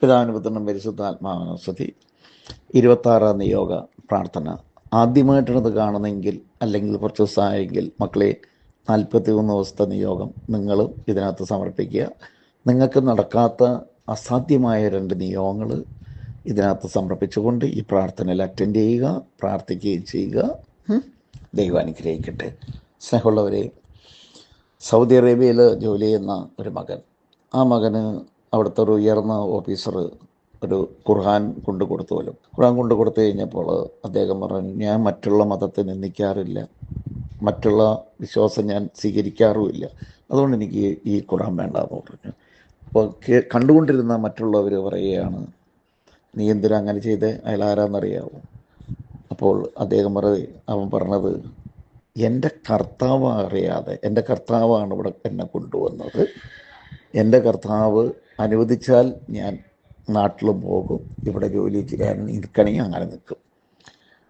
പിതാനുപുത്രനും പരിശുദ്ധാത്മാവിനും സ്തുതി. ഇരുപത്താറാം നിയോഗ പ്രാർത്ഥന. ആദ്യമായിട്ടാണ് കാണുന്നെങ്കിൽ അല്ലെങ്കിൽ കുറച്ച് ദിവസമായെങ്കിൽ മക്കളെ നാൽപ്പത്തി മൂന്ന് ദിവസത്തെ നിയോഗം നിങ്ങളും ഇതിനകത്ത് സമർപ്പിക്കുക. നിങ്ങൾക്ക് നടക്കാത്ത അസാധ്യമായ രണ്ട് നിയോഗങ്ങൾ ഇതിനകത്ത് സമർപ്പിച്ചുകൊണ്ട് ഈ പ്രാർത്ഥനയിൽ അറ്റൻഡ് ചെയ്യുക പ്രാർത്ഥിക്കുകയും ചെയ്യുക. ദൈവാനുഗ്രഹിക്കട്ടെ സ്നേഹമുള്ളവരെ സൗദി അറേബ്യയിൽ ജോലി ചെയ്യുന്ന ഒരു മകൻ. ആ മകന് അവിടുത്തെ ഒരു ഉയർന്ന ഓഫീസർ ഒരു ഖുർഹാൻ കൊണ്ടു കൊടുത്തുവല്ലോ ഖുർഹാൻ കൊണ്ടു കൊടുത്തു കഴിഞ്ഞപ്പോൾ അദ്ദേഹം പറഞ്ഞു ഞാൻ മറ്റുള്ള മതത്തെ നിന്ദിക്കാറില്ല. മറ്റുള്ള വിശ്വാസം ഞാൻ സ്വീകരിക്കാറുമില്ല. അതുകൊണ്ട് എനിക്ക് ഈ ഖുർആൻ വേണ്ട എന്ന് പറഞ്ഞു. അപ്പോൾ കണ്ടുകൊണ്ടിരുന്ന മറ്റുള്ളവർ പറയുകയാണ് നീ എന്തിനാ അങ്ങനെ ചെയ്ത്? അയാൾ ആരാന്നറിയാവോ? അപ്പോൾ അദ്ദേഹം പറ അവൻ പറഞ്ഞത് എന്റെ കർത്താവ് അറിയാതെ എന്റെ കർത്താവാണ് ഇവിടെ എന്നെ കൊണ്ടുവന്നത്. എന്റെ കർത്താവ് അനുവദിച്ചാൽ ഞാൻ നാട്ടിൽ പോകും. ഇവിടെ ജോലി ചെയ്യാൻ നിൽക്കണമെങ്കിൽ അങ്ങനെ നിൽക്കും.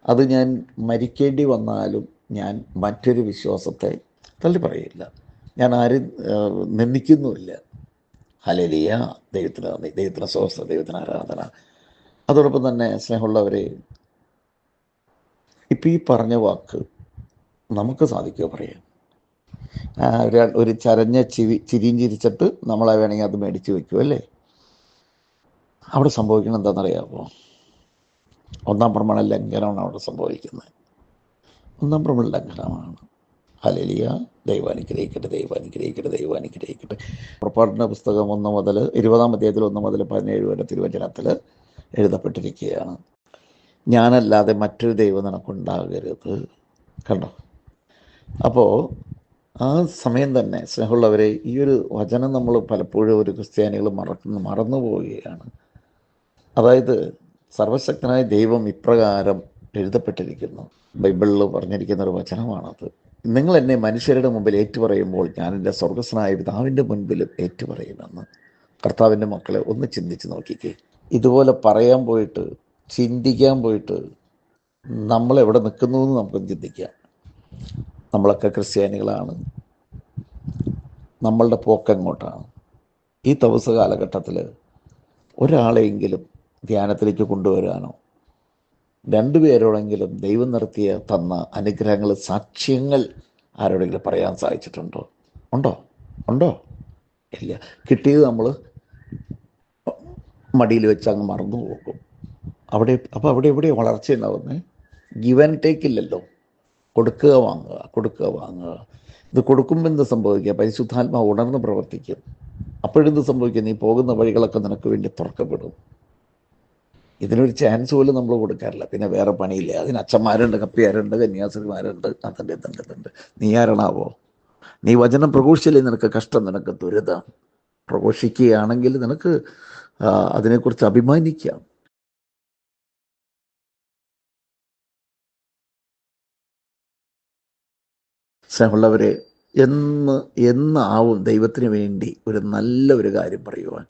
അത് ഞാൻ മരിക്കേണ്ടി വന്നാലും ഞാൻ മറ്റൊരു വിശ്വാസത്തെ തള്ളി പറയില്ല. ഞാൻ ആരും നിന്ദിക്കുന്നുമില്ല. ഹലലിയ ദൈവത്തിന് നന്ദി ദൈവത്തിന് സ്വസ്ഥ ദൈവത്തിന് ആരാധന. അതോടൊപ്പം തന്നെ സ്നേഹമുള്ളവരെ ഇപ്പം ഈ പറഞ്ഞ വാക്ക് നമുക്ക് സാധിക്കുക പറയാൻ? ആ, ഒരു- ചരഞ്ഞ ചിരി ചിരിയും ചിരിച്ചിട്ട് നമ്മളെ വേണമെങ്കിൽ അത് മേടിച്ച് വെക്കും അല്ലേ? അവിടെ സംഭവിക്കണം എന്താണെന്നറിയാമോ ഒന്നാം പ്രമാണ ലംഘനമാണ് അവിടെ സംഭവിക്കുന്നത്. ഒന്നാം പ്രമാണ ലംഘനമാണ്. ഹലലിയ ദൈവം അനുഗ്രഹിക്കട്ടെ ദൈവം അനുഗ്രഹിക്കട്ടെ ദൈവം അനുഗ്രഹിക്കട്ടെ പുറപ്പാടിന്റെ പുസ്തകം ഒന്ന് മുതൽ ഇരുപതാം അധ്യായത്തിൽ ഒന്ന് മുതൽ പതിനേഴ് വരെ തിരുവചനത്തിൽ എഴുതപ്പെട്ടിരിക്കുകയാണ്. ഞാനല്ലാതെ മറ്റൊരു ദൈവം നിനക്കുണ്ടാകരുത്. കണ്ടോ? അപ്പോൾ ആ സമയം തന്നെ സ്നേഹമുള്ളവരെ ഈ ഒരു വചനം നമ്മൾ പലപ്പോഴും ഒരു ക്രിസ്ത്യാനികൾ മറക്കുന്നു മറന്നു പോവുകയാണ് അതായത് സർവശക്തനായ ദൈവം ഇപ്രകാരം എഴുതപ്പെട്ടിരിക്കുന്നു. ബൈബിളിൽ പറഞ്ഞിരിക്കുന്ന ഒരു വചനമാണത്. നിങ്ങൾ എന്നെ മനുഷ്യരുടെ മുമ്പിൽ ഏറ്റുപറയുമ്പോൾ ഞാൻ എന്റെ സ്വർഗസ്വനായ പിതാവിന്റെ മുൻപിലും ഏറ്റുപറയുമെന്ന്. കർത്താവിന്റെ മക്കളെ ഒന്ന് ചിന്തിച്ച് നോക്കിക്കേ. ഇതുപോലെ പറയാൻ പോയിട്ട് ചിന്തിക്കാൻ പോയിട്ട് നമ്മൾ എവിടെ നിൽക്കുന്നു എന്ന് നമുക്ക് ചിന്തിക്കാം. നമ്മളൊക്കെ ക്രിസ്ത്യാനികളാണ്. നമ്മളുടെ പോക്കെങ്ങോട്ടാണ് ഈ തപസ് കാലഘട്ടത്തിൽ ഒരാളെയെങ്കിലും ധ്യാനത്തിലേക്ക് കൊണ്ടുവരാനോ രണ്ടുപേരോടെങ്കിലും ദൈവം നിർത്തിയ തന്ന അനുഗ്രഹങ്ങൾ സാക്ഷ്യങ്ങൾ ആരോടെങ്കിലും പറയാൻ സാധിച്ചിട്ടുണ്ടോ? ഉണ്ടോ? ഉണ്ടോ? ഇല്ല. കിട്ടിയത് നമ്മൾ മടിയിൽ വെച്ച് അങ്ങ് മറന്നു പോകും. അവിടെ അപ്പോൾ അവിടെ എവിടെ വളർച്ച ഉണ്ടാവുന്നത് ഗിവൻ ടേക്ക് ഇല്ലല്ലോ. കൊടുക്കുക വാങ്ങുക കൊടുക്കുക വാങ്ങുക. ഇത് കൊടുക്കുമ്പോൾ എന്ത് സംഭവിക്കുക പരിശുദ്ധാത്മാവ് ഉണർന്ന് പ്രവർത്തിക്കും. അപ്പോഴെന്ത് സംഭവിക്കും? നീ പോകുന്ന വഴികളൊക്കെ നിനക്ക് വേണ്ടി തുറക്കപ്പെടും. ഇതിനൊരു ചാൻസ് പോലും നമ്മൾ കൊടുക്കാറില്ല. പിന്നെ വേറെ പണിയില്ല? അതിന് അച്ഛന്മാരുണ്ട് കപ്പിയാരുണ്ട് കന്യാസിമാരുണ്ട് അതുണ്ട് ഇതുണ്ട് ഇതുണ്ട് നീ ആരണാവോ? നീ വചനം പ്രഘോഷിച്ചില്ലേ? നിനക്ക് കഷ്ടം നിനക്ക് ദുരിതം. പ്രഘോഷിക്കുകയാണെങ്കിൽ നിനക്ക് അതിനെക്കുറിച്ച് അഭിമാനിക്കാം. സ്നേഹമുള്ളവരെ എന്ന് എന്നാവും ദൈവത്തിന് വേണ്ടി ഒരു നല്ല ഒരു കാര്യം പറയുവാൻ.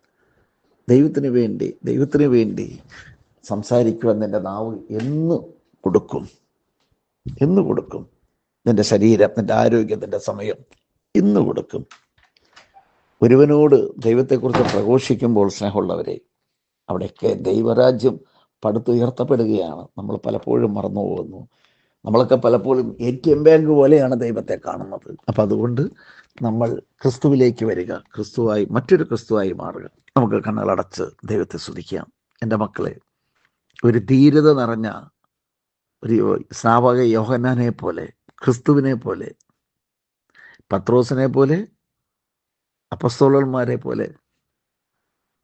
ദൈവത്തിന് വേണ്ടി ദൈവത്തിന് വേണ്ടി സംസാരിക്കുവാൻ നിന്റെ നാവ് എന്ന് കൊടുക്കും. എന്ന് കൊടുക്കും. നിന്റെ ശരീരം നിന്റെ ആരോഗ്യം നിന്റെ സമയം ഇന്ന് കൊടുക്കും. ഒരുവനോട് ദൈവത്തെക്കുറിച്ച് പ്രഘോഷിക്കുമ്പോൾ സ്നേഹമുള്ളവരെ അവിടെയൊക്കെ ദൈവരാജ്യം പടുത്തുയർത്തപ്പെടുകയാണ്. നമ്മൾ പലപ്പോഴും മറന്നു പോകുന്നു നമ്മളൊക്കെ പലപ്പോഴും എ ടി എം ബാങ്ക് പോലെയാണ് ദൈവത്തെ കാണുന്നത്. അപ്പം അതുകൊണ്ട് നമ്മൾ ക്രിസ്തുവിലേക്ക് വരിക ക്രിസ്തുവായി മറ്റൊരു ക്രിസ്തുവായി മാറുക. നമുക്ക് കണ്ണുകളടച്ച് ദൈവത്തെ സ്തുതിക്കാം. എന്റെ മക്കളെ ഒരു ധീരത നിറഞ്ഞ ഒരു സ്നാപക യോഹന്നാനെ പോലെ ക്രിസ്തുവിനെ പോലെ പത്രോസിനെ പോലെ അപ്പസ്തോളന്മാരെ പോലെ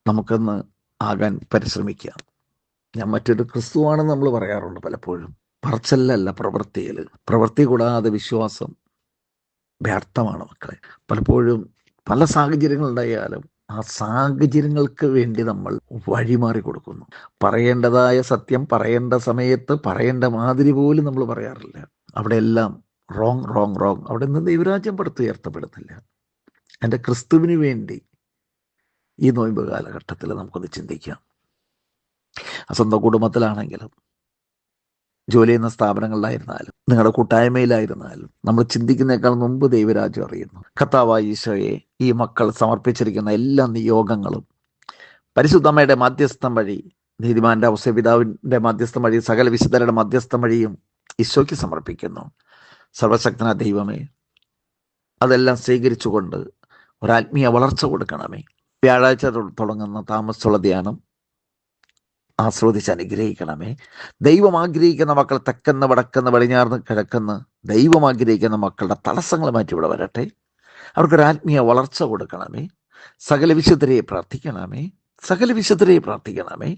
നമുക്കൊന്ന് ആകാൻ പരിശ്രമിക്കാം. ഞാൻ മറ്റൊരു ക്രിസ്തുവാണെന്ന് നമ്മൾ പറയാറുണ്ട് പലപ്പോഴും. പറച്ചല്ലല്ല പ്രവൃത്തിയിൽ പ്രവൃത്തി കൂടാതെ വിശ്വാസം വ്യർത്ഥമാണ് മക്കളെ. പലപ്പോഴും പല സാഹചര്യങ്ങൾ സാഹചര്യങ്ങളുണ്ടായാലും ആ സാഹചര്യങ്ങൾക്ക് വേണ്ടി നമ്മൾ വഴിമാറി കൊടുക്കുന്നു. പറയേണ്ടതായ സത്യം പറയേണ്ട സമയത്ത് പറയേണ്ട മാതിരി പോലും നമ്മൾ പറയാറില്ല. അവിടെയെല്ലാം റോങ് റോങ് റോങ് അവിടെ നിന്ന് ദൈവരാജ്യം പടുത്തുയർത്തപ്പെടുന്നില്ല എന്റെ ക്രിസ്തുവിന് വേണ്ടി ഈ നോയമ്പ് കാലഘട്ടത്തിൽ നമുക്കൊന്ന് ചിന്തിക്കാം. സ്വന്തം കുടുംബത്തിലാണെങ്കിലും ജോലി ചെയ്യുന്ന സ്ഥാപനങ്ങളിലായിരുന്നാലും നിങ്ങളുടെ കൂട്ടായ്മയിലായിരുന്നാലും നമ്മൾ ചിന്തിക്കുന്നേക്കാൾ മുമ്പ് ദൈവരാജ്യം അറിയുന്നു. കർത്താവായ ഈശോയെ ഈ മക്കൾ സമർപ്പിച്ചിരിക്കുന്ന എല്ലാ നിയോഗങ്ങളും പരിശുദ്ധമ്മയുടെ മധ്യസ്ഥം വഴി നീതിമാന്റെ അവസ്ഥ പിതാവിന്റെ മധ്യസ്ഥം വഴി സകല വിശുദ്ധരുടെ മധ്യസ്ഥം വഴിയും ഈശോയ്ക്ക് സമർപ്പിക്കുന്നു. സർവശക്തന ദൈവമേ അതെല്ലാം സ്വീകരിച്ചുകൊണ്ട് ഒരാത്മീയ വളർച്ച കൊടുക്കണമേ. വ്യാഴാഴ്ച തുടങ്ങുന്ന താമസമുള്ള ധ്യാനം ആസ്വദിച്ച് അനുഗ്രഹിക്കണമേ. ദൈവം ആഗ്രഹിക്കുന്ന മക്കൾ തെക്കെന്ന് വടക്കെന്ന് വെളിഞ്ഞാർന്ന് കിഴക്കെന്ന് ദൈവം ആഗ്രഹിക്കുന്ന മക്കളുടെ തടസ്സങ്ങൾ മാറ്റി ഇവിടെ വരട്ടെ. അവർക്കൊരു ആത്മീയ വളർച്ച കൊടുക്കണമേ. സകല വിശുദ്ധരെ പ്രാർത്ഥിക്കണമേ. സകല വിശുദ്ധരെ പ്രാർത്ഥിക്കണമേ.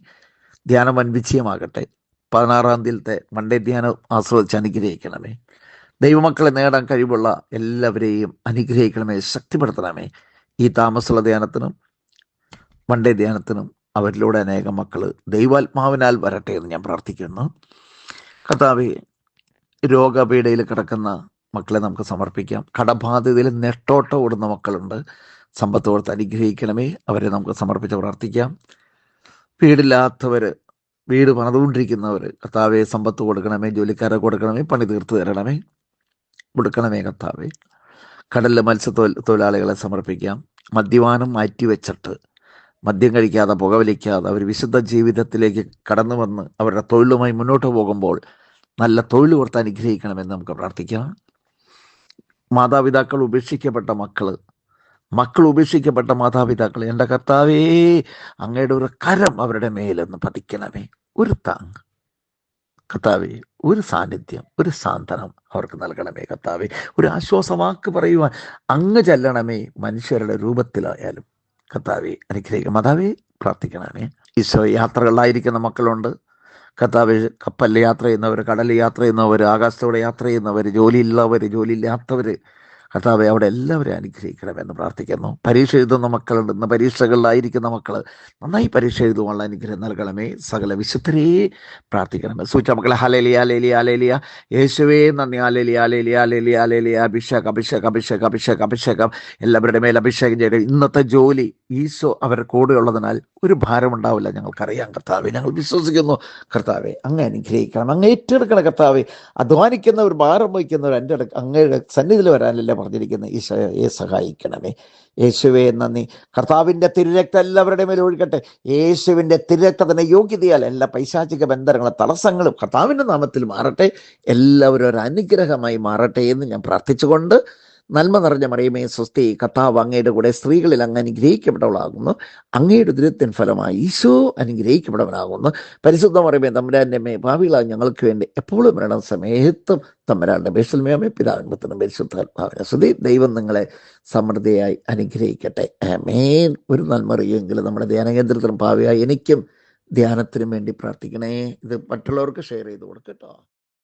ധ്യാനം വൻ വിജയമാകട്ടെ. പതിനാറാം തീയതിയിലത്തെ മൺഡേ ധ്യാനം ആസ്വദിച്ച് അനുഗ്രഹിക്കണമേ. ദൈവമക്കളെ നേടാൻ കഴിവുള്ള എല്ലാവരെയും അനുഗ്രഹിക്കണമേ. ശക്തിപ്പെടുത്തണമേ. ഈ താമസമുള്ള ധ്യാനത്തിനും മൺഡേ ധ്യാനത്തിനും അവരിലൂടെ അനേകം മക്കൾ ദൈവാത്മാവിനാൽ വരട്ടെ എന്ന് ഞാൻ പ്രാർത്ഥിക്കുന്നു. കർത്താവെ രോഗപീഠയിൽ കിടക്കുന്ന മക്കളെ നമുക്ക് സമർപ്പിക്കാം. കടബാധ്യതയിൽ നെട്ടോട്ടം ഓടുന്ന മക്കളുണ്ട്. സമ്പത്ത് കൊടുത്ത് അനുഗ്രഹിക്കണമേ. അവരെ നമുക്ക് സമർപ്പിച്ച് പ്രാർത്ഥിക്കാം. വീടില്ലാത്തവർ വീട് പണിതുകൊണ്ടിരിക്കുന്നവർ കർത്താവെ സമ്പത്ത് കൊടുക്കണമേ ജോലിക്കാരെ കൊടുക്കണമേ പണി തീർത്ത് തരണമേ. കൊടുക്കണമേ കർത്താവെ. കടലിലെ മത്സ്യ തൊഴിലാളികളെ സമർപ്പിക്കാം. മദ്യപാനം മാറ്റിവെച്ചിട്ട് മദ്യം കഴിക്കാതെ പുകവലിക്കാതെ അവർ വിശുദ്ധ ജീവിതത്തിലേക്ക് കടന്നു വന്ന് അവരുടെ തൊഴിലുമായി മുന്നോട്ട് പോകുമ്പോൾ നല്ല തൊഴിൽ കൊടുത്ത് അനുഗ്രഹിക്കണമെന്ന് നമുക്ക് പ്രാർത്ഥിക്കാം. മാതാപിതാക്കൾ ഉപേക്ഷിക്കപ്പെട്ട മക്കൾ മക്കൾ ഉപേക്ഷിക്കപ്പെട്ട മാതാപിതാക്കൾ എന്റെ കർത്താവേ അങ്ങയുടെ ഒരു കരം അവരുടെ മേലെന്ന് പതിക്കണമേ. ഒരു താങ് കർത്താവേ ഒരു സാന്നിധ്യം ഒരു സാന്ത്വനം അവർക്ക് നൽകണമേ കർത്താവേ. ഒരു ആശ്വാസവാക്ക് പറയുവാൻ അങ്ങ് ചെല്ലണമേ മനുഷ്യരുടെ രൂപത്തിലായാലും. കർത്താവെ അനുഗ്രഹിക്കുക മാതാവെ പ്രാർത്ഥിക്കണമേ. ഈശോ യാത്രകളിലായിരിക്കുന്ന മക്കളുണ്ട്. കർത്താവ് കപ്പലിൽ യാത്ര ചെയ്യുന്നവർ കടലിൽ യാത്ര ചെയ്യുന്നവർ ആകാശത്തോടെ യാത്ര ചെയ്യുന്നവർ ജോലിയുള്ളവർ ജോലിയില്ലാത്തവർ കർത്താവെ അവിടെ എല്ലാവരെയും അനുഗ്രഹിക്കണമെന്ന് പ്രാർത്ഥിക്കുന്നു. പരീക്ഷ എഴുതുന്ന മക്കളുണ്ട് ഇന്ന് പരീക്ഷകളിലായിരിക്കുന്ന മക്കൾ നന്നായി പരീക്ഷ എഴുതുവാനുള്ള അനുഗ്രഹം നൽകണമേ. സകല വിശുദ്ധരേ പ്രാർത്ഥിക്കണമേ. സൂച മക്കളെ ഹലേലിയ ഹലേലിയ ഹലേലിയ യേശുവേ നന്ദി. ഹലേലിയ ഹലേലിയ ഹലേലിയ ഹലേലിയ അഭിഷേകം അഭിഷേകം അഭിഷേകം അഭിഷേകം അഭിഷേകം. എല്ലാവരുടെ മേൽ അഭിഷേകം ചെയ്ത് ഇന്നത്തെ ജോലി ഈശോ അവരുടെ കൂടെയുള്ളതിനാൽ ഒരു ഭാരമുണ്ടാവില്ല ഞങ്ങൾക്കറിയാം കർത്താവെ ഞങ്ങൾ വിശ്വസിക്കുന്നു. കർത്താവെ അങ്ങ് അനുഗ്രഹിക്കണം. അങ്ങ് ഏറ്റെടുക്കണം കർത്താവെ. അധ്വാനിക്കുന്നവർ ഭാരം വഹിക്കുന്നവർ എന്റെ അങ്ങയുടെ സന്നിധിയിൽ വരാനല്ലേ പറഞ്ഞിരിക്കുന്നത് ഈശോയെ സഹായിക്കണമേ. യേശുവെ നന്ദി. കർത്താവിന്റെ തിരുരക്തം എല്ലാവരുടെ മേലും ഒഴുകട്ടെ. യേശുവിന്റെ തിരുരക്തത്തിന് യോഗ്യതയാൽ എല്ലാ പൈശാചിക ബന്ധനങ്ങളും തടസ്സങ്ങളും കർത്താവിന്റെ നാമത്തിൽ മാറട്ടെ. എല്ലാവരും ഒരു അനുഗ്രഹമായി മാറട്ടെ എന്ന് ഞാൻ പ്രാർത്ഥിച്ചുകൊണ്ട് നന്മ നിറഞ്ഞ മറിയമേ സ്വസ്തി കർത്താവ് അങ്ങയുടെ കൂടെ സ്ത്രീകളിൽ അങ്ങ് അനുഗ്രഹിക്കപ്പെട്ടവളാകുന്നു. അങ്ങയുടെ ദുരിതത്തിൻ ഫലമായി ഈശോ അനുഗ്രഹിക്കപ്പെട്ടവനാകുന്നു. പരിശുദ്ധ മറിയമേ തമ്പുരാന്റെ മേ ഞങ്ങൾക്ക് വേണ്ടി എപ്പോഴും മരണ സമയത്തും തമ്പുരാന്റെ ബേസൽമേമേ പിതാവിനും പരിശുദ്ധാത്മാവിനെ സ്തുതി. ദൈവം നിങ്ങളെ സമൃദ്ധിയായി അനുഗ്രഹിക്കട്ടെ. ആമേൻ. ഒരു നന്മറിയെങ്കിലും നമ്മുടെ ധ്യാനകേന്ദ്രത്തിനും ഭാവിയായി എനിക്കും ധ്യാനത്തിനും വേണ്ടി പ്രാർത്ഥിക്കണേ. ഇത് മറ്റുള്ളവർക്ക് ഷെയർ ചെയ്ത് കൊടുക്കട്ടോ.